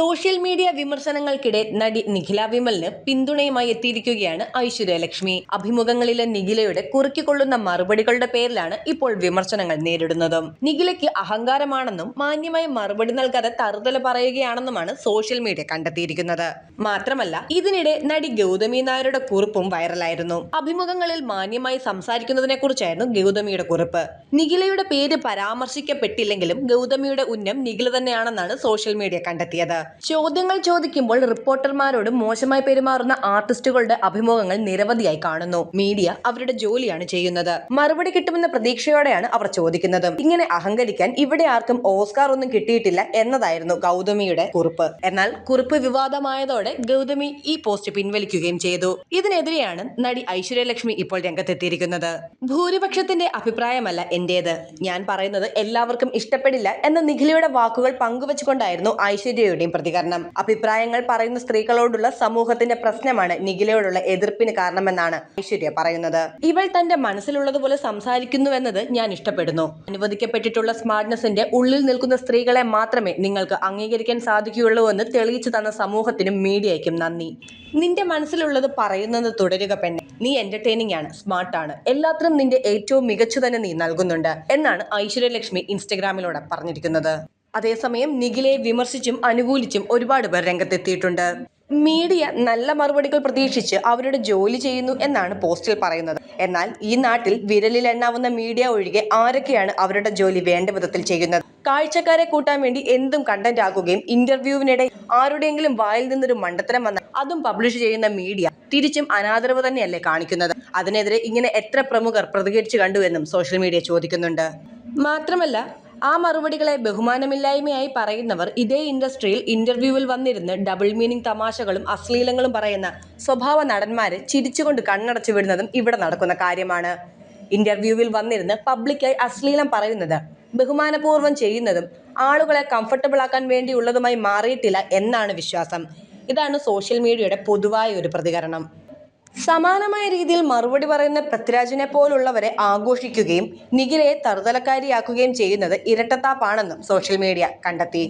Social media വിമർശനങ്ങൾക്കിടെ നടി നിഖില വിമലിന് പിന്തുണയുമായി എത്തിയിരിക്കുകയാണ് ഐശ്വര്യലക്ഷ്മി. അഭിമുഖങ്ങളിലെ നിഖിലയുടെ കുറുക്കിക്കൊള്ളുന്ന മറുപടികളുടെ പേരിലാണ് ഇപ്പോൾ വിമർശനങ്ങൾ നേരിടുന്നതും. നിഖിലയ്ക്ക് അഹങ്കാരമാണെന്നും മാന്യമായ മറുപടി നൽകാതെ തറുതല പറയുകയാണെന്നുമാണ് സോഷ്യൽ മീഡിയ കണ്ടെത്തിയിരിക്കുന്നത്. മാത്രമല്ല ഇതിനിടെ നടി ഗൗതമി നായരുടെ കുറിപ്പും വൈറലായിരുന്നു. അഭിമുഖങ്ങളിൽ മാന്യമായി സംസാരിക്കുന്നതിനെ കുറിച്ചായിരുന്നു ഗൗതമിയുടെ കുറിപ്പ്. നിഖിലയുടെ പേര് പരാമർശിക്കപ്പെട്ടില്ലെങ്കിലും ഗൗതമിയുടെ ഉന്നം നിഖില തന്നെയാണെന്നാണ് സോഷ്യൽ മീഡിയ കണ്ടെത്തിയത്. ചോദ്യങ്ങൾ ചോദിക്കുമ്പോൾ റിപ്പോർട്ടർമാരോട് മോശമായി പെരുമാറുന്ന ആർട്ടിസ്റ്റുകളുടെ അഭിമുഖങ്ങൾ നിരവധിയായി കാണുന്നു. മീഡിയ അവരുടെ ജോലിയാണ് ചെയ്യുന്നത്. മറുപടി കിട്ടുമെന്ന പ്രതീക്ഷയോടെയാണ് അവർ ചോദിക്കുന്നത്. ഇങ്ങനെ അഹങ്കരിക്കാൻ ഇവിടെ ആർക്കും ഓസ്കാർ ഒന്നും കിട്ടിയിട്ടില്ല എന്നതായിരുന്നു ഗൗതമിയുടെ കുറിപ്പ്. എന്നാൽ കുറിപ്പ് വിവാദമായതോടെ ഗൗതമി ഈ പോസ്റ്റ് പിൻവലിക്കുകയും ചെയ്തു. ഇതിനെതിരെയാണ് നടി ഐശ്വര്യലക്ഷ്മി ഇപ്പോൾ രംഗത്തെത്തിയിരിക്കുന്നത്. ഭൂരിപക്ഷത്തിന്റെ അഭിപ്രായമല്ല എന്റേത്. ഞാൻ പറയുന്നത് എല്ലാവർക്കും ഇഷ്ടപ്പെടില്ല എന്ന നിഖിലയുടെ വാക്കുകൾ പങ്കുവച്ചുകൊണ്ടായിരുന്നു ഐശ്വര്യയുടെയും പ്രതികരണം. അഭിപ്രായങ്ങൾ പറയുന്ന സ്ത്രീകളോടുള്ള സമൂഹത്തിന്റെ പ്രശ്നമാണ് നിഖിലയോടുള്ള എതിർപ്പിന് കാരണമെന്നാണ് ഐശ്വര്യ പറയുന്നത്. ഇവൾ തന്റെ മനസ്സിലുള്ളതുപോലെ സംസാരിക്കുന്നുവെന്നത് ഞാൻ ഇഷ്ടപ്പെടുന്നു. അനുവദിക്കപ്പെട്ടിട്ടുള്ള സ്മാർട്ട്നെസിന്റെ ഉള്ളിൽ നിൽക്കുന്ന സ്ത്രീകളെ മാത്രമേ നിങ്ങൾക്ക് അംഗീകരിക്കാൻ സാധിക്കുകയുള്ളൂ എന്ന് തെളിയിച്ചു തന്ന സമൂഹത്തിനും മീഡിയയ്ക്കും നന്ദി. നിന്റെ മനസ്സിലുള്ളത് പറയുന്നത് തുടരുക പെണ്ണെ. നീ എന്റർടൈനിങ് ആണ് സ്മാർട്ട് ആണ്. എല്ലാത്തിനും നിന്റെ ഏറ്റവും മികച്ചു തന്നെ നീ നൽകുന്നുണ്ട് എന്നാണ് ഐശ്വര്യലക്ഷ്മി ഇൻസ്റ്റഗ്രാമിലൂടെ പറഞ്ഞിരിക്കുന്നത്. അതേസമയം നിഖിലയെ വിമർശിച്ചും അനുകൂലിച്ചും ഒരുപാട് പേർ രംഗത്തെത്തിയിട്ടുണ്ട്. മീഡിയ നല്ല മറുപടികൾ പ്രതീക്ഷിച്ച് അവരുടെ ജോലി ചെയ്യുന്നു എന്നാണ് പോസ്റ്റിൽ പറയുന്നത്. എന്നാൽ ഈ നാട്ടിൽ വിരലിൽ എണ്ണാവുന്ന മീഡിയ ഒഴികെ ആരൊക്കെയാണ് അവരുടെ ജോലി വേണ്ട വിധത്തിൽ ചെയ്യുന്നത്? കാഴ്ചക്കാരെ കൂട്ടാൻ വേണ്ടി എന്തും കണ്ടന്റ് ആക്കുകയും ഇന്റർവ്യൂവിനിടെ ആരുടെയെങ്കിലും വായിൽ നിന്നൊരു മണ്ടത്തരം വന്ന അതും പബ്ലിഷ് ചെയ്യുന്ന മീഡിയ തിരിച്ചും അനാദരവ് തന്നെയല്ലേ കാണിക്കുന്നത്? അതിനെതിരെ ഇങ്ങനെ എത്ര പ്രമുഖർ പ്രതികരിച്ചു കണ്ടു എന്നും സോഷ്യൽ മീഡിയ ചോദിക്കുന്നുണ്ട്. മാത്രമല്ല ആ മറുപടികളെ ബഹുമാനമില്ലായ്മയായി പറയുന്നവർ ഇതേ ഇൻഡസ്ട്രിയിൽ ഇന്റർവ്യൂവിൽ വന്നിരുന്ന് ഡബിൾ മീനിങ് തമാശകളും അശ്ലീലങ്ങളും പറയുന്ന സ്വഭാവ നടന്മാരെ ചിരിച്ചുകൊണ്ട് കണ്ണടച്ചു വിടുന്നതും ഇവിടെ നടക്കുന്ന കാര്യമാണ്. ഇന്റർവ്യൂവിൽ വന്നിരുന്ന് പബ്ലിക്കായി അശ്ലീലം പറയുന്നത് ബഹുമാനപൂർവം ചെയ്യുന്നതും ആളുകളെ കംഫർട്ടബിൾ ആക്കാൻ വേണ്ടിയുള്ളതുമായി മാറിയിട്ടില്ല എന്നാണ് വിശ്വാസം. ഇതാണ് സോഷ്യൽ മീഡിയയുടെ പൊതുവായ ഒരു പ്രതികരണം. സമാനമായ രീതിയിൽ മറുപടി പറയുന്ന പൃഥ്വിരാജിനെ പോലുള്ളവരെ ആഘോഷിക്കുകയും നിഖിലയെ തറുതലക്കാരിയാക്കുകയും ചെയ്യുന്നത് ഇരട്ടത്താപ്പാണെന്നും സോഷ്യൽ മീഡിയ കണ്ടെത്തി.